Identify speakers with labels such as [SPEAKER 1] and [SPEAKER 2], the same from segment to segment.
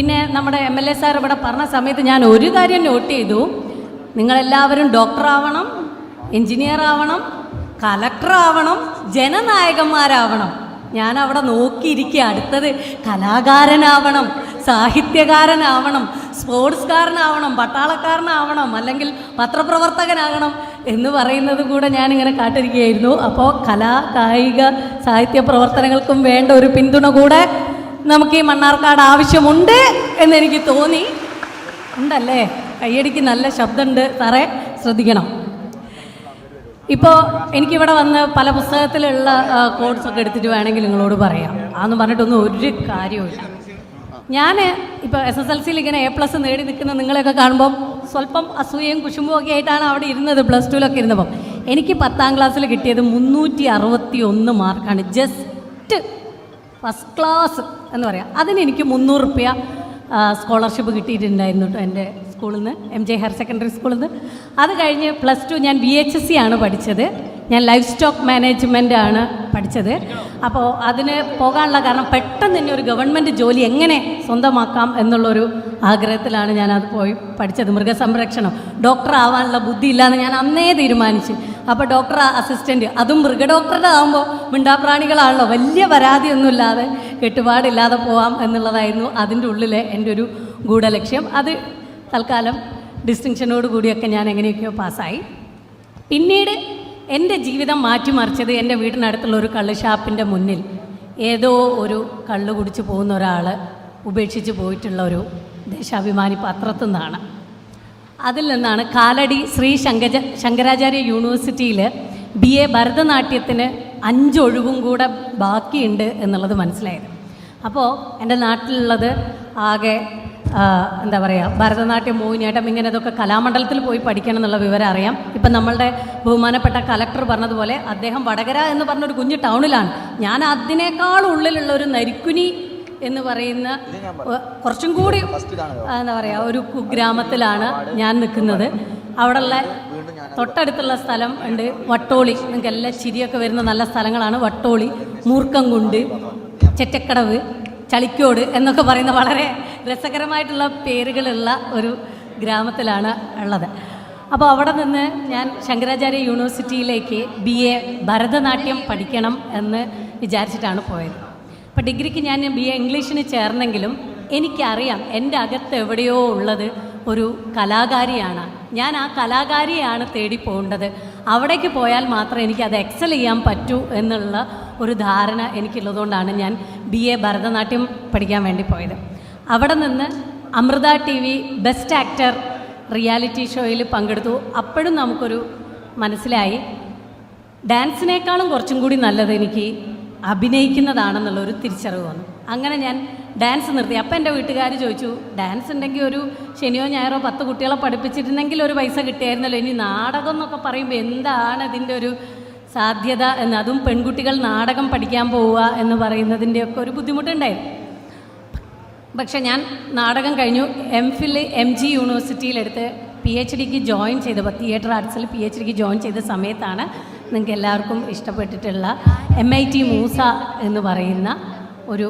[SPEAKER 1] പിന്നെ നമ്മുടെ M L A sir ഇവിടെ പറഞ്ഞ സമയത്ത് ഞാൻ ഒരു കാര്യം നോട്ട് ചെയ്തു. നിങ്ങളെല്ലാവരും ഡോക്ടർ ആവണം എഞ്ചിനീയർ ആവണം കലക്ടർ ആവണം ജനനായകന്മാരാവണം. ഞാൻ അവിടെ നോക്കിയിരിക്കുക അടുത്തത് കലാകാരനാവണം സാഹിത്യകാരനാവണം സ്പോർട്സ്കാരനാവണം പട്ടാളക്കാരനാവണം അല്ലെങ്കിൽ പത്രപ്രവർത്തകനാകണം എന്ന് പറയുന്നത് കൂടെ ഞാനിങ്ങനെ കാട്ടിരിക്കുകയായിരുന്നു അപ്പോൾ കലാ കായിക സാഹിത്യ പ്രവർത്തനങ്ങൾക്കും വേണ്ട ഒരു പിന്തുണ കൂടെ നമുക്ക് ഈ മണ്ണാർക്കാട് ആവശ്യമുണ്ട് എന്നെനിക്ക് തോന്നി. ഉണ്ടല്ലേ? കയ്യടിക്ക് നല്ല ശബ്ദമുണ്ട്. സാറേ ശ്രദ്ധിക്കണം. ഇപ്പോൾ എനിക്കിവിടെ വന്ന് പല പുസ്തകത്തിലുള്ള കോഡ്സൊക്കെ എടുത്തിട്ട് വേണമെങ്കിൽ നിങ്ങളോട് പറയാം. അതൊന്നും പറഞ്ഞിട്ടൊന്നും ഒരു കാര്യമില്ല ഞാൻ ഇപ്പോൾ എസ് എസ് എൽ സിയിൽ ഇങ്ങനെ എ പ്ലസ് നേടി നിൽക്കുന്ന നിങ്ങളെയൊക്കെ കാണുമ്പം സ്വല്പം അസൂയയും കുശുമ്പും ഒക്കെ ആയിട്ടാണ് അവിടെ ഇരുന്നത് പ്ലസ് ടുവിലൊക്കെ ഇരുന്നപ്പം. എനിക്ക് പത്താം ക്ലാസ്സിൽ കിട്ടിയത് മുന്നൂറ്റി അറുപത്തി ഒന്ന് മാർക്കാണ് ജസ്റ്റ് ഫസ്റ്റ് ക്ലാസ് എന്ന് പറയാം. അതിന് എനിക്ക് മുന്നൂറ് റുപ്യ സ്കോളർഷിപ്പ് കിട്ടിയിട്ടുണ്ടായിരുന്നു കേട്ടോ എന്റെ സ്കൂളിൽ നിന്ന് എം ജെ ഹയർ സെക്കൻഡറി സ്കൂളിൽ നിന്ന് അത് കഴിഞ്ഞ് പ്ലസ് ടു ഞാൻ ബി എച്ച് എസ് സി ആണ് പഠിച്ചത്. ഞാൻ ലൈഫ് സ്റ്റോക്ക് മാനേജ്മെന്റ് ആണ് പഠിച്ചത്. അപ്പോൾ അതിന് പോകാനുള്ള കാരണം പെട്ടെന്ന് തന്നെ ഒരു ഗവൺമെന്റ് ജോലി എങ്ങനെ സ്വന്തമാക്കാം എന്നുള്ളൊരു ആഗ്രഹത്തിലാണ് ഞാൻ അത് പോയി പഠിച്ചത്. മൃഗസംരക്ഷണം. ഡോക്ടർ ആവാനുള്ള ബുദ്ധി ഇല്ലാന്ന് ഞാൻ അന്നേ തീരുമാനിച്ചു. അപ്പോൾ ഡോക്ടർ അസിസ്റ്റന്റ് അതും മൃഗഡോക്ടറുടെ ആകുമ്പോൾ മിണ്ടാപ്രാണികളാണല്ലോ. വലിയ പരാതിയൊന്നുമില്ലാതെ കെട്ടുപാടില്ലാതെ പോവാം എന്നുള്ളതായിരുന്നു അതിന്റെ ഉള്ളിലെ എന്റെ ഒരു ഗൂഢലക്ഷ്യം. അത് തൽക്കാലം ഡിസ്റ്റിങ്ഷനോട് കൂടിയൊക്കെ ഞാൻ എങ്ങനെയൊക്കെയോ പാസ്സായി. പിന്നീട് എന്റെ ജീവിതം മാറ്റിമറിച്ചത് എന്റെ വീടിനടുത്തുള്ള ഒരു കള്ള് ഷാപ്പിന്റെ മുന്നിൽ ഏതോ ഒരു കള്ള് കുടിച്ച് പോകുന്ന ഒരാൾ ഉപേക്ഷിച്ച് പോയിട്ടുള്ള ഒരു ദേശാഭിമാനി പത്രത്തിൽ നിന്നാണ്. അതിൽ നിന്നാണ് കാലടി ശ്രീ ശങ്കജ ശങ്കരാചാര്യ യൂണിവേഴ്സിറ്റിയിൽ ബി എ ഭരതനാട്യത്തിന് അഞ്ചൊഴിവും കൂടെ ബാക്കിയുണ്ട് എന്നുള്ളത് മനസ്സിലായത്. അപ്പോൾ എന്റെ നാട്ടിലുള്ളത് ആകെ എന്താ പറയുക ഭരതനാട്യം മോഹിനിയാട്ടം ഇങ്ങനെ ഇതൊക്കെ കലാമണ്ഡലത്തിൽ പോയി പഠിക്കണം എന്നുള്ള വിവരം അറിയാം. ഇപ്പം നമ്മളുടെ ബഹുമാനപ്പെട്ട കലക്ടർ പറഞ്ഞതുപോലെ അദ്ദേഹം വടകര എന്ന് പറഞ്ഞൊരു കുഞ്ഞു ടൗണിലാണ്. ഞാൻ അതിനേക്കാൾ ഉള്ളിലുള്ള ഒരു നരിക്കുനി എന്ന് പറയുന്ന കുറച്ചും കൂടി എന്താ പറയുക ഒരു കുഗ്രാമത്തിലാണ് ഞാൻ നിൽക്കുന്നത്. അവിടെയുള്ള തൊട്ടടുത്തുള്ള സ്ഥലം ഉണ്ട് വട്ടോളി. നിങ്ങൾക്ക് എല്ലാ ചിരിയൊക്കെ വരുന്ന നല്ല സ്ഥലങ്ങളാണ്. വട്ടോളി മൂർക്കംകുണ്ട് ചെറ്റക്കടവ് ചളിക്കോട് എന്നൊക്കെ പറയുന്ന വളരെ രസകരമായിട്ടുള്ള പേരുകളുള്ള ഒരു ഗ്രാമത്തിലാണ് ഉള്ളത്. അപ്പോൾ അവിടെ നിന്ന് ഞാൻ ശങ്കരാചാര്യ യൂണിവേഴ്സിറ്റിയിലേക്ക് ബി എ ഭരതനാട്യം പഠിക്കണം എന്ന് വിചാരിച്ചിട്ടാണ് പോയത്. അപ്പോൾ ഡിഗ്രിക്ക് ഞാൻ ബി എ ഇംഗ്ലീഷിന് ചേർന്നെങ്കിലും എനിക്കറിയാം എന്റെ അകത്ത് എവിടെയോ ഉള്ളത് ഒരു കലാകാരിയാണ്. ഞാൻ ആ കലാകാരിയാണ് തേടി പോകേണ്ടത്. അവിടേക്ക് പോയാൽ മാത്രമേ എനിക്ക് അത് എക്സൽ ചെയ്യാൻ പറ്റൂ എന്നുള്ള ഒരു ധാരണ എനിക്കുള്ളതുകൊണ്ടാണ് ഞാൻ ബി എ ഭരതനാട്യം പഠിക്കാൻ വേണ്ടി പോയത്. അവിടെ നിന്ന് Amrita T V best actor reality ഷോയിൽ പങ്കെടുത്തു. അപ്പോഴും നമുക്കൊരു മനസ്സിലായി. ഡാൻസിനേക്കാളും കുറച്ചും കൂടി നല്ലത് എനിക്ക് അഭിനയിക്കുന്നതാണെന്നുള്ള ഒരു തിരിച്ചറിവ് വന്നു. അങ്ങനെ ഞാൻ ഡാൻസ് നിർത്തി. അപ്പം എന്റെ വീട്ടുകാർ ചോദിച്ചു ഡാൻസ് ഉണ്ടെങ്കിൽ ഒരു ശനിയോ ഞായറോ പത്ത് കുട്ടികളെ പഠിപ്പിച്ചിരുന്നെങ്കിൽ ഒരു പൈസ കിട്ടിയായിരുന്നല്ലോ. ഇനി നാടകം എന്നൊക്കെ പറയുമ്പോൾ എന്താണ് ഇതിന്റെ ഒരു സാധ്യത? എന്ന്. അതും പെൺകുട്ടികൾ നാടകം പഠിക്കാൻ പോവുക എന്ന് പറയുന്നതിന്റെയൊക്കെ ഒരു ബുദ്ധിമുട്ടുണ്ടായിരുന്നു. പക്ഷെ ഞാൻ നാടകം കഴിഞ്ഞു. എം ഫിൽ എം ജി യൂണിവേഴ്സിറ്റിയിലെടുത്ത് പി എച്ച് ഡിക്ക് ജോയിൻ ചെയ്തപ്പോൾ തിയേറ്റർ ആർട്സിൽ പി എച്ച് ഡിക്ക് ജോയിൻ ചെയ്ത സമയത്താണ് നിങ്ങൾക്ക് എല്ലാവർക്കും ഇഷ്ടപ്പെട്ടിട്ടുള്ള എം ഐ ടി മൂസ എന്ന് പറയുന്ന ഒരു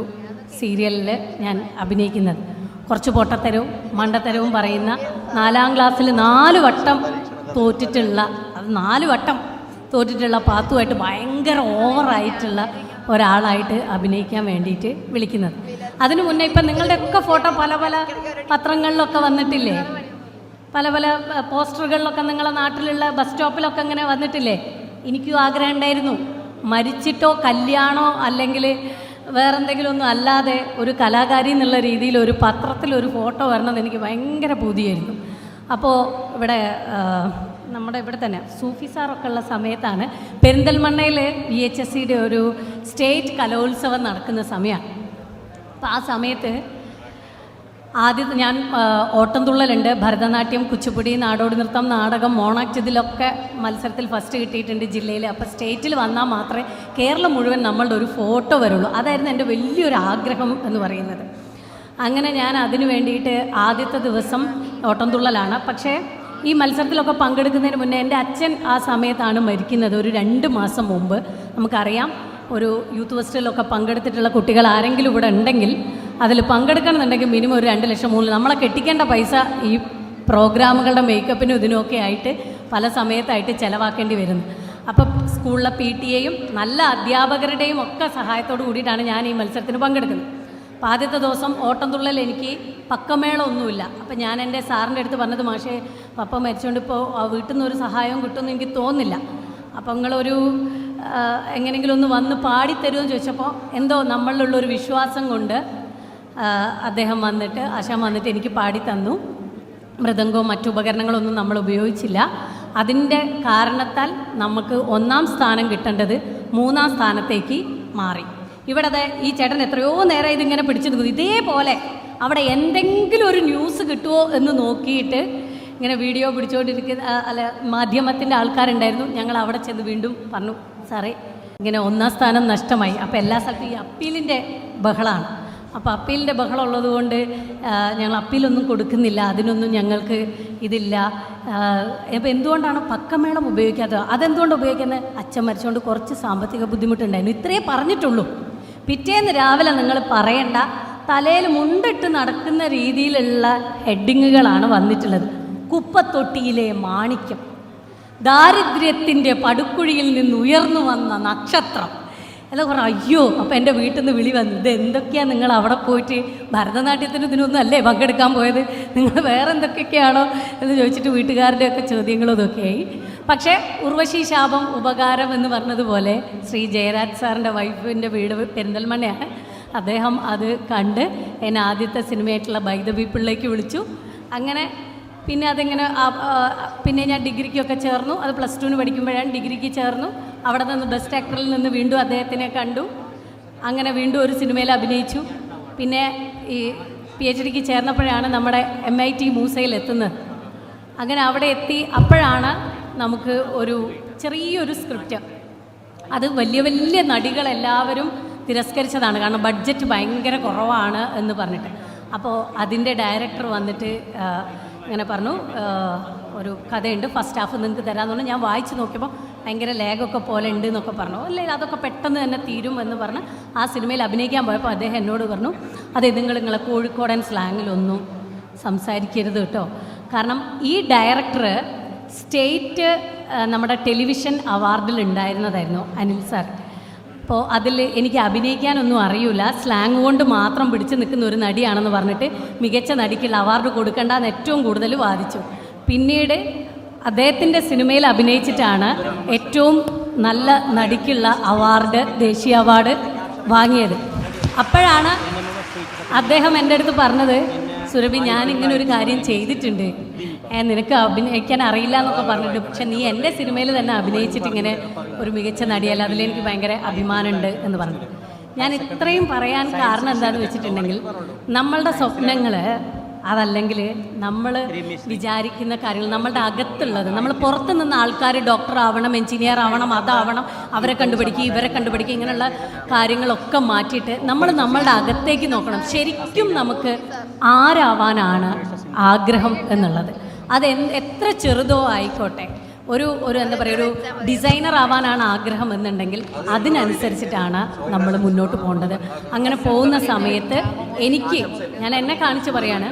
[SPEAKER 1] സീരിയലിൽ ഞാൻ അഭിനയിക്കുന്നത്. കുറച്ച് പൊട്ടത്തരവും മണ്ടത്തരവും പറയുന്ന നാലാം ക്ലാസ്സിൽ നാല് വട്ടം തോറ്റിട്ടുള്ള അത് നാല് വട്ടം തോറ്റിട്ടുള്ള പാത്തുമായിട്ട് ഭയങ്കര ഓവറായിട്ടുള്ള ഒരാളായിട്ട് അഭിനയിക്കാൻ വേണ്ടിയിട്ട് വിളിക്കുന്നത്. അതിനു മുന്നേ ഇപ്പം നിങ്ങളുടെയൊക്കെ ഫോട്ടോ പല പല പത്രങ്ങളിലൊക്കെ വന്നിട്ടില്ലേ? പല പല പോസ്റ്ററുകളിലൊക്കെ നിങ്ങളെ നാട്ടിലുള്ള ബസ് സ്റ്റോപ്പിലൊക്കെ ഇങ്ങനെ വന്നിട്ടില്ലേ? എനിക്കും ആഗ്രഹം ഉണ്ടായിരുന്നു. മരിച്ചിട്ടോ കല്യാണോ അല്ലെങ്കിൽ വേറെന്തെങ്കിലും ഒന്നും അല്ലാതെ ഒരു കലാകാരി എന്നുള്ള രീതിയിൽ ഒരു പത്രത്തിൽ ഒരു ഫോട്ടോ വരണമെന്ന് എനിക്ക് ഭയങ്കര പൂതിയായിരുന്നു. അപ്പോൾ ഇവിടെ നമ്മുടെ ഇവിടെ തന്നെ സൂഫി സാറൊക്കെ ഉള്ള സമയത്താണ് പെരിന്തൽമണ്ണയിൽ വി എച്ച് എസ് സിയുടെ ഒരു സ്റ്റേറ്റ് കലോത്സവം നടക്കുന്ന സമയമാണ്. അപ്പോൾ ആ സമയത്ത് ആദ്യത്തെ ഞാൻ ഓട്ടംതുള്ളലുണ്ട്. ഭരതനാട്യം കുച്ചിപ്പുടി നാടോടി നൃത്തം നാടകം മോണാക്ട് ഇതിലൊക്കെ മത്സരത്തിൽ ഫസ്റ്റ് കിട്ടിയിട്ടുണ്ട് ജില്ലയിൽ അപ്പോൾ സ്റ്റേറ്റിൽ വന്നാൽ മാത്രമേ കേരളം മുഴുവൻ നമ്മളുടെ ഒരു ഫോട്ടോ വരുള്ളൂ. അതായിരുന്നു എന്റെ വലിയൊരു ആഗ്രഹം എന്ന് പറയുന്നത്. അങ്ങനെ ഞാൻ അതിനു വേണ്ടിയിട്ട് ആദ്യത്തെ ദിവസം ഓട്ടംതുള്ളലാണ്. പക്ഷേ ഈ മത്സരത്തിലൊക്കെ പങ്കെടുക്കുന്നതിന് മുന്നേ എന്റെ അച്ഛൻ ആ സമയത്താണ് മരിക്കുന്നത്. ഒരു രണ്ട് മാസം മുമ്പ്. നമുക്കറിയാം ഒരു യൂത്ത് ഫെസ്റ്റിവലൊക്കെ പങ്കെടുത്തിട്ടുള്ള കുട്ടികൾ ആരെങ്കിലും ഇവിടെ ഉണ്ടെങ്കിൽ അതിൽ പങ്കെടുക്കണമെന്നുണ്ടെങ്കിൽ മിനിമം ഒരു രണ്ട് ലക്ഷം മൂന്ന് നമ്മളെ കെട്ടിക്കേണ്ട പൈസ ഈ പ്രോഗ്രാമുകളുടെ മേക്കപ്പിനും ഇതിനുമൊക്കെ ആയിട്ട് പല സമയത്തായിട്ട് ചിലവാക്കേണ്ടി വരുന്നു. അപ്പം സ്കൂളിലെ പി ടി എയും നല്ല അധ്യാപകരുടെയും ഒക്കെ സഹായത്തോട് കൂടിയിട്ടാണ് ഞാൻ ഈ മത്സരത്തിന് പങ്കെടുക്കുന്നത്. അപ്പം ആദ്യത്തെ ദിവസം ഓട്ടം തുള്ളൽ എനിക്ക് പക്കമേളം ഒന്നുമില്ല അപ്പം ഞാൻ എന്റെ സാറിന്റെ അടുത്ത് പറഞ്ഞത് മാഷേ പപ്പ മരിച്ചുകൊണ്ട് ഇപ്പോൾ വീട്ടിൽ നിന്ന് ഒരു സഹായവും കിട്ടുമെന്ന് എനിക്ക് തോന്നുന്നില്ല. അപ്പം നിങ്ങളൊരു എങ്ങനെയെങ്കിലും ഒന്ന് വന്ന് പാടിത്തരുമെന്ന് ചോദിച്ചപ്പോൾ എന്തോ നമ്മളിലുള്ളൊരു വിശ്വാസം കൊണ്ട് അദ്ദേഹം വന്നിട്ട് ആശാൻ വന്നിട്ട് എനിക്ക് പാടി തന്നു. മൃദംഗവും മറ്റു ഉപകരണങ്ങളൊന്നും നമ്മൾ ഉപയോഗിച്ചില്ല. അതിന്റെ കാരണത്താൽ നമുക്ക് ഒന്നാം സ്ഥാനം കിട്ടേണ്ടത് മൂന്നാം സ്ഥാനത്തേക്ക് മാറി. ഇവിടെ ദേ ഈ ചേട്ടൻ എത്രയോ നേരം ഇതിങ്ങനെ പിടിച്ചു നിൽക്കുന്നു ഇതേപോലെ അവിടെ എന്തെങ്കിലും ഒരു ന്യൂസ് കിട്ടുമോ എന്ന് നോക്കിയിട്ട് ഇങ്ങനെ വീഡിയോ പിടിച്ചുകൊണ്ടിരിക്കുന്ന അല്ല മാധ്യമത്തിന്റെ ആൾക്കാരുണ്ടായിരുന്നു. ഞങ്ങൾ അവിടെ ചെന്ന് വീണ്ടും പറഞ്ഞു സാറേ ഇങ്ങനെ ഒന്നാം സ്ഥാനം നഷ്ടമായി. അപ്പോൾ എല്ലാ സ്ഥലത്തും ഈ അപ്പീലിന്റെ ബഹളമാണ് അപ്പോൾ അപ്പീലിന്റെ ബഹളം ഉള്ളതുകൊണ്ട് ഞങ്ങൾ അപ്പീലൊന്നും കൊടുക്കുന്നില്ല അതിനൊന്നും ഞങ്ങൾക്ക് ഇതില്ല. അപ്പോൾ എന്തുകൊണ്ടാണ് പക്കമേളം ഉപയോഗിക്കാത്തത്? അതെന്തുകൊണ്ട് ഉപയോഗിക്കുന്നത്? അച്ഛൻ മരിച്ചുകൊണ്ട് കുറച്ച് സാമ്പത്തിക ബുദ്ധിമുട്ടുണ്ടായിരുന്നു. ഇത്രയേ പറഞ്ഞിട്ടുള്ളൂ. പിറ്റേന്ന് രാവിലെ നിങ്ങൾ പറയണ്ട തലയിൽ മുണ്ടിട്ട് നടക്കുന്ന രീതിയിലുള്ള ഹെഡിങ്ങുകളാണ് വന്നിട്ടുള്ളത്. കുപ്പത്തൊട്ടിയിലെ മാണിക്യം. ദാരിദ്ര്യത്തിന്റെ പടുക്കുഴിയിൽ നിന്ന് ഉയർന്നു വന്ന നക്ഷത്രം. എല്ലാം പറഞ്ഞു അയ്യോ അപ്പോൾ എന്റെ വീട്ടിൽ നിന്ന് വിളി വന്നു. ഇത് എന്തൊക്കെയാണ് നിങ്ങൾ അവിടെ പോയിട്ട് ഭരതനാട്യത്തിന് ഇതിനൊന്നും അല്ലേ പങ്കെടുക്കാൻ പോയത്? നിങ്ങൾ വേറെ എന്തൊക്കെയൊക്കെയാണോ? എന്ന് ചോദിച്ചിട്ട് വീട്ടുകാരുടെ ഒക്കെ ചോദ്യങ്ങളും ഇതൊക്കെയായി പക്ഷേ ഉർവശി ശാപം ഉപകാരം എന്ന് പറഞ്ഞതുപോലെ ശ്രീ ജയരാജ് സാറിന്റെ വൈഫിന്റെ വീട് പെരിന്തൽമണ്ണയാണ്. അദ്ദേഹം അത് കണ്ട് എന്നെ ആദ്യത്തെ സിനിമയായിട്ടുള്ള ബൈദബി പിള്ളേക്ക് വിളിച്ചു. അങ്ങനെ പിന്നെ അതിങ്ങനെ പിന്നെ ഞാൻ ഡിഗ്രിക്കൊക്കെ ചേർന്നു. അത് പ്ലസ് ടുവിന് പഠിക്കുമ്പോഴാണ് ഡിഗ്രിക്ക് ചേർന്നു. അവിടെ നിന്ന് ബെസ്റ്റ് ആക്ടറിൽ നിന്ന് വീണ്ടും അദ്ദേഹത്തിനെ കണ്ടു. അങ്ങനെ വീണ്ടും ഒരു സിനിമയിൽ അഭിനയിച്ചു. പിന്നെ ഈ പി എച്ച് ഡിക്ക് ചേർന്നപ്പോഴാണ് നമ്മുടെ എം ഐ ടി മൂസയിൽ എത്തുന്നത്. അങ്ങനെ അവിടെ എത്തി. അപ്പോഴാണ് നമുക്ക് ഒരു ചെറിയൊരു സ്ക്രിപ്റ്റ്. അത് വലിയ വലിയ നടികളെല്ലാവരും തിരസ്കരിച്ചതാണ്. കാരണം ബഡ്ജറ്റ് ഭയങ്കര കുറവാണ് എന്ന് പറഞ്ഞിട്ട്. അപ്പോൾ അതിന്റെ ഡയറക്ടർ വന്നിട്ട് ആ, ഇങ്ങനെ പറഞ്ഞു ഒരു കഥയുണ്ട്. ഫസ്റ്റ് ഹാഫ് നിങ്ങൾക്ക് തരാമെന്ന് പറഞ്ഞു ഞാൻ വായിച്ച് നോക്കിയപ്പോൾ ഭയങ്കര ലേഖമൊക്കെ പോലെ ഉണ്ട് എന്നൊക്കെ പറഞ്ഞു. അല്ലേ അതൊക്കെ പെട്ടെന്ന് തന്നെ തീരും എന്ന് പറഞ്ഞ് ആ സിനിമയിൽ അഭിനയിക്കാൻ പോയപ്പോൾ അദ്ദേഹം എന്നോട് പറഞ്ഞു അതെ നിങ്ങൾ നിങ്ങളെ കോഴിക്കോടൻ സ്ലാങ്ങിലൊന്നും സംസാരിക്കരുത് കേട്ടോ. കാരണം ഈ ഡയറക്ടർ സ്റ്റേറ്റ് നമ്മുടെ ടെലിവിഷൻ അവാർഡിൽ ഉണ്ടായിരുന്നതായിരുന്നു അനിൽ സാർ അപ്പോൾ അതിൽ എനിക്ക് അഭിനയിക്കാനൊന്നും അറിയില്ല സ്ലാങ് കൊണ്ട് മാത്രം പിടിച്ചു നിൽക്കുന്ന ഒരു നടിയാണെന്ന് പറഞ്ഞിട്ട് മികച്ച നടിക്കുള്ള അവാർഡ് കൊടുക്കണ്ടെന്ന് ഏറ്റവും കൂടുതൽ വാദിച്ചു. പിന്നീട് അദ്ദേഹത്തിന്റെ സിനിമയിൽ അഭിനയിച്ചിട്ടാണ് ഏറ്റവും നല്ല നടിക്കുള്ള അവാർഡ് ദേശീയ അവാർഡ് വാങ്ങിയത്. അപ്പോഴാണ് അദ്ദേഹം എന്റെ അടുത്ത് പറഞ്ഞത് സുരഭി ഇങ്ങനെ ഒരു കാര്യം ചെയ്തിട്ടുണ്ട്. നിനക്ക് അഭിനയിക്കാൻ അറിയില്ല എന്നൊക്കെ പറഞ്ഞിട്ട് പക്ഷെ നീ എന്റെ സിനിമയിൽ തന്നെ അഭിനയിച്ചിട്ട് ഇങ്ങനെ ഒരു മികച്ച നടിയല്ല. അതിലെനിക്ക് ഭയങ്കര അഭിമാനമുണ്ട് എന്ന് പറഞ്ഞു. ഞാൻ ഇത്രയും പറയാൻ കാരണം എന്താണെന്ന് വെച്ചിട്ടുണ്ടെങ്കിൽ നമ്മളുടെ സ്വപ്നങ്ങൾ അതല്ലെങ്കിൽ നമ്മൾ വിചാരിക്കുന്ന കാര്യങ്ങൾ നമ്മളുടെ അകത്തുള്ളത് നമ്മൾ പുറത്ത് നിന്ന് ആൾക്കാർ ഡോക്ടർ ആവണം എഞ്ചിനീയർ ആവണം അതാവണം അവരെ കണ്ടുപിടിക്കുക ഇവരെ കണ്ടുപിടിക്കുക ഇങ്ങനെയുള്ള കാര്യങ്ങളൊക്കെ മാറ്റിയിട്ട് നമ്മൾ നമ്മളുടെ അകത്തേക്ക് നോക്കണം. ശരിക്കും നമുക്ക് ആരാവാനാണ് ആഗ്രഹം എന്നുള്ളത്. അത് എത്ര ചെറുതോ ആയിക്കോട്ടെ. ഒരു ഒരു എന്താ പറയുക ഒരു ഡിസൈനർ ആവാനാണ് ആഗ്രഹം എന്നുണ്ടെങ്കിൽ അതിനനുസരിച്ചിട്ടാണ് നമ്മൾ മുന്നോട്ട് പോകേണ്ടത്. അങ്ങനെ പോകുന്ന സമയത്ത് എനിക്ക് ഞാൻ എന്നെ കാണിച്ച് പറയാണ്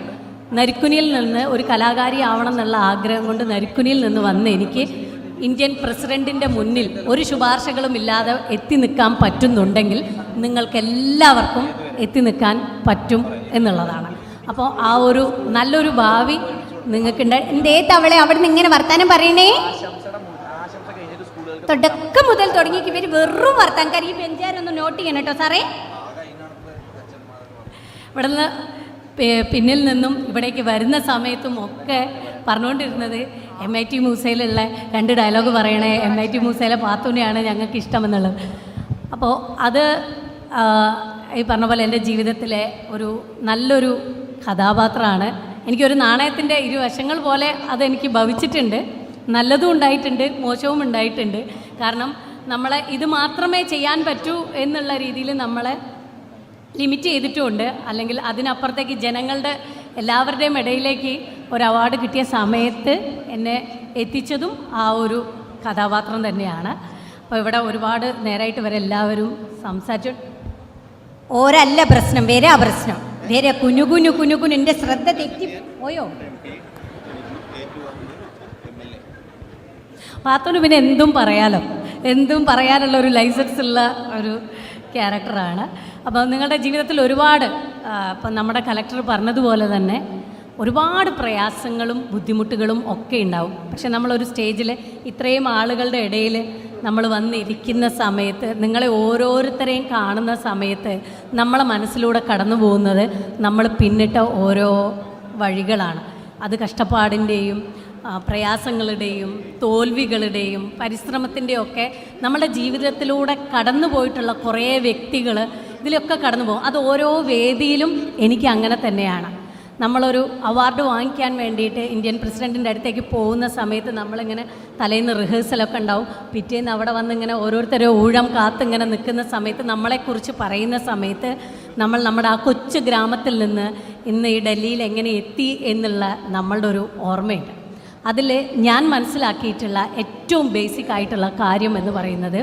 [SPEAKER 1] നരിക്കുനിയിൽ നിന്ന് ഒരു കലാകാരി ആവണം എന്നുള്ള ആഗ്രഹം കൊണ്ട് നരിക്കുനിയിൽ നിന്ന് വന്ന് എനിക്ക് ഇന്ത്യൻ പ്രസിഡന്റിന്റെ മുന്നിൽ ഒരു ശുപാർശകളും ഇല്ലാതെ എത്തി നിൽക്കാൻ പറ്റുന്നുണ്ടെങ്കിൽ നിങ്ങൾക്ക് എല്ലാവർക്കും എത്തി നിൽക്കാൻ പറ്റും എന്നുള്ളതാണ്. അപ്പോൾ ആ ഒരു നല്ലൊരു ഭാവി നിങ്ങൾക്കുണ്ട്.
[SPEAKER 2] എന്തേ തവളെ? അവിടെ നിന്ന് ഇങ്ങനെ വർത്താനം പറയണേ? തുടക്കം മുതൽ തുടങ്ങി. ഇവർ വെറും വർത്താൻ ഈ ബെഞ്ചാരൊന്ന് നോട്ട് ചെയ്യണം കേട്ടോ സാറേ.
[SPEAKER 1] ഇവിടെ നിന്ന് പിന്നിൽ നിന്നും ഇവിടേക്ക് വരുന്ന സമയത്തും ഒക്കെ പറഞ്ഞുകൊണ്ടിരുന്നത് എം ഐ ടി മൂസയിലുള്ള രണ്ട് ഡയലോഗ് പറയണേ. എം ഐ ടി മൂസയിലെ പാത്തൂനെയാണ് ഞങ്ങൾക്ക് ഇഷ്ടമെന്നുള്ളത്. അപ്പോൾ അത് ഈ പറഞ്ഞ പോലെ എന്റെ ജീവിതത്തിലെ ഒരു നല്ലൊരു കഥാപാത്രമാണ്. എനിക്കൊരു നാണയത്തിന്റെ ഇരുവശങ്ങൾ പോലെ അതെനിക്ക് ഭവിച്ചിട്ടുണ്ട്. നല്ലതും ഉണ്ടായിട്ടുണ്ട് മോശവും ഉണ്ടായിട്ടുണ്ട്. കാരണം നമ്മളെ ഇത് മാത്രമേ ചെയ്യാൻ പറ്റൂ എന്നുള്ള രീതിയിൽ നമ്മളെ ലിമിറ്റ് ചെയ്തിട്ടുമുണ്ട് അല്ലെങ്കിൽ അതിനപ്പുറത്തേക്ക് ജനങ്ങളുടെ എല്ലാവരുടെയും ഇടയിലേക്ക് ഒരു അവാർഡ് കിട്ടിയ സമയത്ത് എന്നെ എത്തിച്ചതും ആ ഒരു കഥാപാത്രം തന്നെയാണ്. അപ്പോൾ ഇവിടെ ഒരുപാട് നേരമായിട്ട് ഇവരെല്ലാവരും സംസാരിച്ചു.
[SPEAKER 2] ഓരല്ല പ്രശ്നം വേറെ ആ പ്രശ്നം. നേരെ കുനു കുനു കുനു കുനു എന്റെ ശ്രദ്ധ തെറ്റി പോയോ?
[SPEAKER 1] പാത്തോന് പിന്നെ എന്തും പറയാലോ. എന്തും പറയാനുള്ള ഒരു ലൈസൻസ് ഉള്ള ഒരു ക്യാരക്ടറാണ് അപ്പോൾ നിങ്ങളുടെ ജീവിതത്തിൽ ഒരുപാട് ഇപ്പം നമ്മുടെ കലക്ടർ പറഞ്ഞതുപോലെ തന്നെ ഒരുപാട് പ്രയാസങ്ങളും ബുദ്ധിമുട്ടുകളും ഒക്കെ ഉണ്ടാവും. പക്ഷെ നമ്മളൊരു സ്റ്റേജിൽ ഇത്രയും ആളുകളുടെ ഇടയിൽ നമ്മൾ വന്നിരിക്കുന്ന സമയത്ത് നിങ്ങളെ ഓരോരുത്തരെയും കാണുന്ന സമയത്ത് നമ്മളെ മനസ്സിലൂടെ കടന്നു പോകുന്നത് നമ്മൾ പിന്നിട്ട ഓരോ വഴികളാണ്. അത് കഷ്ടപ്പാടിന്റെയും പ്രയാസങ്ങളുടെയും തോൽവികളുടെയും പരിശ്രമത്തിന്റെയും ഒക്കെ നമ്മുടെ ജീവിതത്തിലൂടെ കടന്നു പോയിട്ടുള്ള കുറേ വ്യക്തികൾ ഇതിലൊക്കെ കടന്നു പോകും. അത് ഓരോ വേദിയിലും എനിക്ക് അങ്ങനെ തന്നെയാണ്. നമ്മളൊരു അവാർഡ് വാങ്ങിക്കാൻ വേണ്ടിയിട്ട് ഇന്ത്യൻ പ്രസിഡന്റിന്റെ അടുത്തേക്ക് പോകുന്ന സമയത്ത് നമ്മളിങ്ങനെ തലേന്ന് റിഹേഴ്സലൊക്കെ ഉണ്ടാവും. പിറ്റേന്ന് അവിടെ വന്ന് ഇങ്ങനെ ഓരോരുത്തരും ഊഴം കാത്തിങ്ങനെ നിൽക്കുന്ന സമയത്ത് നമ്മളെക്കുറിച്ച് പറയുന്ന സമയത്ത് നമ്മൾ നമ്മുടെ ആ കൊച്ചു ഗ്രാമത്തിൽ നിന്ന് ഇന്ന് ഈ ഡൽഹിയിൽ എങ്ങനെ എത്തി എന്നുള്ള നമ്മളുടെ ഒരു ഓർമ്മയുണ്ട്. അതിൽ ഞാൻ മനസ്സിലാക്കിയിട്ടുള്ള ഏറ്റവും ബേസിക് ആയിട്ടുള്ള കാര്യം എന്ന് പറയുന്നത്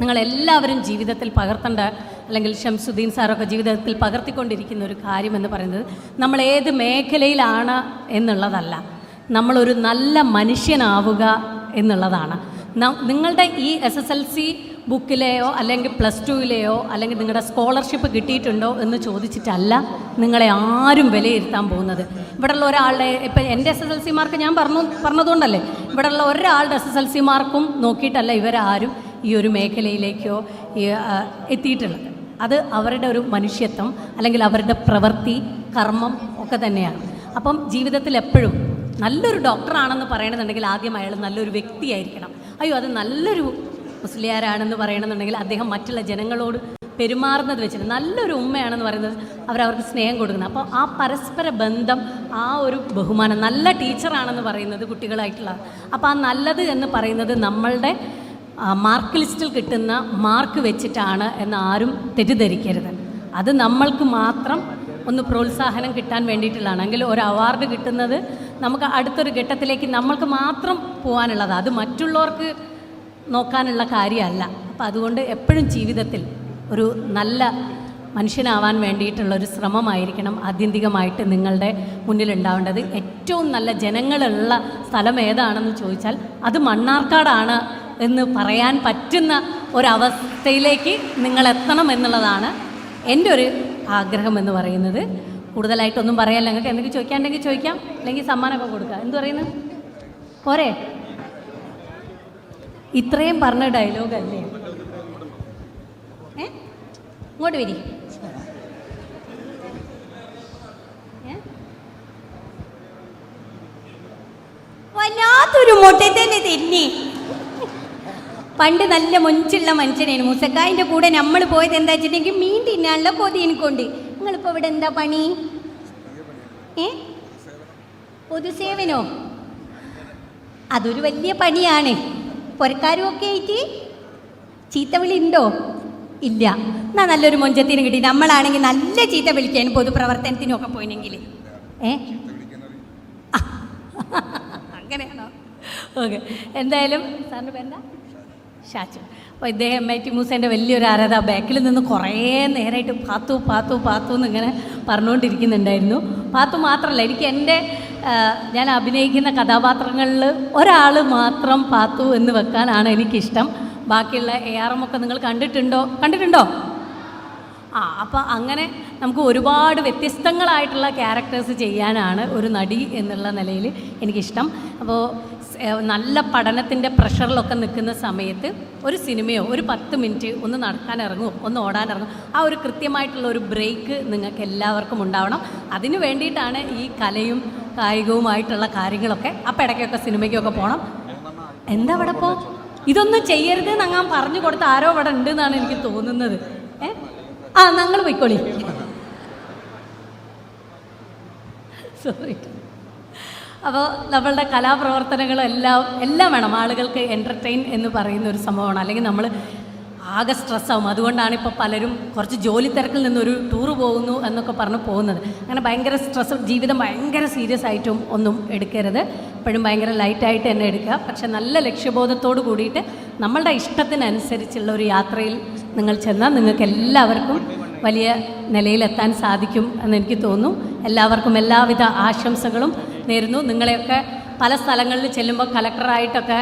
[SPEAKER 1] നിങ്ങളെല്ലാവരും ജീവിതത്തിൽ പകർത്തേണ്ട അല്ലെങ്കിൽ ഷംസുദ്ദീൻ സാറൊക്കെ ജീവിതത്തിൽ പകർത്തിക്കൊണ്ടിരിക്കുന്ന ഒരു കാര്യമെന്ന് പറയുന്നത് നമ്മൾ ഏത് മേഖലയിലാണ് എന്നുള്ളതല്ല. നമ്മളൊരു നല്ല മനുഷ്യനാവുക എന്നുള്ളതാണ്. നിങ്ങളുടെ ഈ എസ് എസ് എൽ സി ബുക്കിലെയോ അല്ലെങ്കിൽ പ്ലസ് ടുവിലെയോ അല്ലെങ്കിൽ നിങ്ങളുടെ സ്കോളർഷിപ്പ് കിട്ടിയിട്ടുണ്ടോ എന്ന് ചോദിച്ചിട്ടല്ല നിങ്ങളെ ആരും വിലയിരുത്താൻ പോകുന്നത്. ഇവിടെയുള്ള ഒരാളുടെ ഇപ്പം എന്റെ S S L C mark ഞാൻ പറഞ്ഞു പറഞ്ഞതുകൊണ്ടല്ലേ? ഇവിടെയുള്ള ഒരാളുടെ എസ് എസ് എൽ സി മാർക്കും നോക്കിയിട്ടല്ല ഇവരാരും ഈ ഒരു മേഖലയിലേക്കോ എത്തിയിട്ടുള്ളത്. അത് അവരുടെ ഒരു മനുഷ്യത്വം അല്ലെങ്കിൽ അവരുടെ പ്രവൃത്തി കർമ്മം ഒക്കെ തന്നെയാണ്. അപ്പം ജീവിതത്തിൽ എപ്പോഴും നല്ലൊരു ഡോക്ടറാണെന്ന് പറയണമെന്നുണ്ടെങ്കിൽ ആദ്യം അയാൾ നല്ലൊരു വ്യക്തിയായിരിക്കണം അയ്യോ അത് നല്ലൊരു മുസ്ലിയാരാണെന്ന് പറയണമെന്നുണ്ടെങ്കിൽ അദ്ദേഹം മറ്റുള്ള ജനങ്ങളോട് പെരുമാറുന്നത് വെച്ചിട്ട് നല്ലൊരു ഉമ്മയാണെന്ന് പറയുന്നത് അവരവർക്ക് സ്നേഹം കൊടുക്കുന്നത്. അപ്പോൾ ആ പരസ്പര ബന്ധം ആ ഒരു ബഹുമാനം നല്ല ടീച്ചറാണെന്ന് പറയുന്നത് കുട്ടികളായിട്ടുള്ള. അപ്പോൾ ആ നല്ലത് എന്ന് പറയുന്നത് നമ്മളുടെ മാർക്ക് ലിസ്റ്റിൽ കിട്ടുന്ന മാർക്ക് വെച്ചിട്ടാണ് എന്ന് ആരും തെറ്റിദ്ധരിക്കരുത്. അത് നമ്മൾക്ക് മാത്രം ഒന്ന് പ്രോത്സാഹനം കിട്ടാൻ വേണ്ടിയിട്ടുള്ളതാണ്. അല്ലെങ്കിൽ ഒരു അവാർഡ് കിട്ടുന്നത് നമുക്ക് അടുത്തൊരു ഘട്ടത്തിലേക്ക് നമ്മൾക്ക് മാത്രം പോകാനുള്ളത്. അത് മറ്റുള്ളവർക്ക് നോക്കാനുള്ള കാര്യമല്ല. അപ്പം അതുകൊണ്ട് എപ്പോഴും ജീവിതത്തിൽ ഒരു നല്ല മനുഷ്യനാവാൻ വേണ്ടിയിട്ടുള്ള ഒരു ശ്രമമായിരിക്കണം ആത്യന്തികമായിട്ട് നിങ്ങളുടെ മുന്നിലുണ്ടാവേണ്ടത്. ഏറ്റവും നല്ല ജനങ്ങളുള്ള സ്ഥലം ഏതാണെന്ന് ചോദിച്ചാൽ അത് മണ്ണാർക്കാടാണ് എന്ന് പറയാൻ പറ്റുന്ന ഒരവസ്ഥയിലേക്ക് നിങ്ങൾ എത്തണം എന്നുള്ളതാണ് എന്റെ ഒരു ആഗ്രഹം എന്ന് പറയുന്നത്. കൂടുതലായിട്ടൊന്നും പറയാല്ല നിങ്ങൾക്ക് എന്തെങ്കിലും ചോദിക്കാണ്ടെങ്കിൽ ചോദിക്കാം. അല്ലെങ്കിൽ സമ്മാനമൊക്കെ കൊടുക്കാം. എന്ത് പറയുന്നു? പോരെ. ഇത്രയും പറഞ്ഞ ഡയലോഗ് അല്ലേ?
[SPEAKER 2] ഇങ്ങോട്ട് വരി? വല്ലാത്തൊരു മൊട്ടയിൽ തന്നെ തെന്നി. പണ്ട് നല്ല മൊഞ്ചുള്ള മനുഷ്യനാണ് മുസക്കായിന്റെ കൂടെ നമ്മൾ പോയത് എന്താ വെച്ചിട്ടുണ്ടെങ്കിൽ മീൻ തിന്നാനുള്ള കൊതി എനിക്കുണ്ട്. നിങ്ങളിപ്പോൾ ഇവിടെ എന്താ പണി? ഏ? പൊതുസേവനോ? അതൊരു വലിയ പണിയാണ്. പുരക്കാരും ഒക്കെ ആയിട്ട് ചീത്ത വിളി ഉണ്ടോ ഇല്ല. എന്നാ നല്ലൊരു മൊഞ്ചത്തിന് കിട്ടി. നമ്മളാണെങ്കിൽ നല്ല ചീത്ത വിളിക്കാൻ പൊതുപ്രവർത്തനത്തിനൊക്കെ പോയിനെങ്കിൽ. ഏ? അങ്ങനെയാണോ?
[SPEAKER 1] ഓക്കെ. എന്തായാലും സാറിന്റെ പേരെന്താ? ഷാച്ചു അപ്പോൾ ഇദ്ദേഹം എം ഐ ടി മൂസേന്റെ വലിയൊരു ആരാധ ബാക്കിൽ നിന്ന് കുറേ നേരമായിട്ട് പാത്തു പാത്തു പാത്തു എന്നിങ്ങനെ പറഞ്ഞുകൊണ്ടിരിക്കുന്നുണ്ടായിരുന്നു. പാത്തു മാത്രമല്ല എനിക്ക് എന്റെ ഞാൻ അഭിനയിക്കുന്ന കഥാപാത്രങ്ങളിൽ ഒരാൾ മാത്രം പാത്തു എന്ന് വെക്കാനാണ് എനിക്കിഷ്ടം. ബാക്കിയുള്ള എ ആർ എം ഒക്കെ നിങ്ങൾ കണ്ടിട്ടുണ്ടോ? കണ്ടിട്ടുണ്ടോ? ആ അപ്പോൾ അങ്ങനെ നമുക്ക് ഒരുപാട് വ്യത്യസ്തങ്ങളായിട്ടുള്ള ക്യാരക്ടേഴ്സ് ചെയ്യാനാണ് ഒരു നടി എന്നുള്ള നിലയിൽ എനിക്കിഷ്ടം. അപ്പോൾ നല്ല പഠനത്തിന്റെ പ്രഷറിലൊക്കെ നിൽക്കുന്ന സമയത്ത് ഒരു സിനിമയോ ഒരു പത്ത് മിനിറ്റ് ഒന്ന് നടക്കാൻ ഇറങ്ങും ഒന്ന് ഓടാൻ ഇറങ്ങും. ആ ഒരു കൃത്യമായിട്ടുള്ള ഒരു ബ്രേക്ക് നിങ്ങൾക്ക് എല്ലാവർക്കും ഉണ്ടാവണം. അതിന് വേണ്ടിയിട്ടാണ് ഈ കലയും കായികവുമായിട്ടുള്ള കാര്യങ്ങളൊക്കെ അപ്പം ഇടയ്ക്കൊക്കെ സിനിമയ്ക്കൊക്കെ പോകണം എന്താ അവിടെ പോ? ഇതൊന്നും ചെയ്യരുത് എന്നങ്ങാൻ പറഞ്ഞു കൊടുത്ത ആരോ അവിടെ ഉണ്ട് എന്നാണ് എനിക്ക് തോന്നുന്നത്. ഏ? ആ ഞങ്ങൾ പോയിക്കോളി. സോറി അപ്പോൾ നമ്മളുടെ കലാപ്രവർത്തനങ്ങളെല്ലാം എല്ലാം വേണം. ആളുകൾക്ക് എന്റർടൈൻ എന്ന് പറയുന്ന ഒരു സംഭവമാണ്. അല്ലെങ്കിൽ നമ്മൾ ആകെ സ്ട്രെസ്സാവും അതുകൊണ്ടാണ് ഇപ്പോൾ പലരും കുറച്ച് ജോലി തിരക്കിൽ നിന്നൊരു ടൂറ് പോകുന്നു എന്നൊക്കെ പറഞ്ഞ് പോകുന്നത്. അങ്ങനെ ഭയങ്കര സ്ട്രെസ് ജീവിതം ഭയങ്കര സീരിയസ് ആയിട്ടും ഒന്നും എടുക്കരുത്. എപ്പോഴും ഭയങ്കര ലൈറ്റായിട്ട് തന്നെ എടുക്കുക. പക്ഷെ നല്ല ലക്ഷ്യബോധത്തോട് കൂടിയിട്ട് നമ്മളുടെ ഇഷ്ടത്തിനനുസരിച്ചുള്ള ഒരു യാത്രയിൽ നിങ്ങൾ ചെന്നാൽ നിങ്ങൾക്ക് എല്ലാവർക്കും വലിയ നിലയിലെത്താൻ സാധിക്കും എന്നെനിക്ക് തോന്നുന്നു. എല്ലാവർക്കും എല്ലാവിധ ആശംസകളും. നേരുന്നു നിങ്ങളെയൊക്കെ പല സ്ഥലങ്ങളിൽ ചെല്ലുമ്പോൾ കലക്ടറായിട്ടൊക്കെ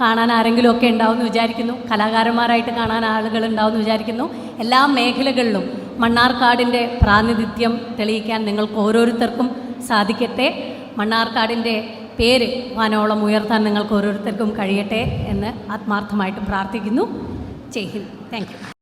[SPEAKER 1] കാണാൻ ആരെങ്കിലും ഒക്കെ ഉണ്ടാവുമെന്ന് വിചാരിക്കുന്നു. കലാകാരന്മാരായിട്ട് കാണാൻ ആളുകൾ ഉണ്ടാവുമെന്ന് വിചാരിക്കുന്നു. എല്ലാ മേഖലകളിലും മണ്ണാർക്കാടിന്റെ പ്രാതിനിധ്യം തെളിയിക്കാൻ നിങ്ങൾക്ക് ഓരോരുത്തർക്കും സാധിക്കട്ടെ. മണ്ണാർക്കാടിന്റെ പേര് വാനോളം ഉയർത്താൻ നിങ്ങൾക്ക് ഓരോരുത്തർക്കും കഴിയട്ടെ എന്ന് ആത്മാർത്ഥമായിട്ട് പ്രാർത്ഥിക്കുന്നു. ജയ് ഹിന്ദ്. താങ്ക്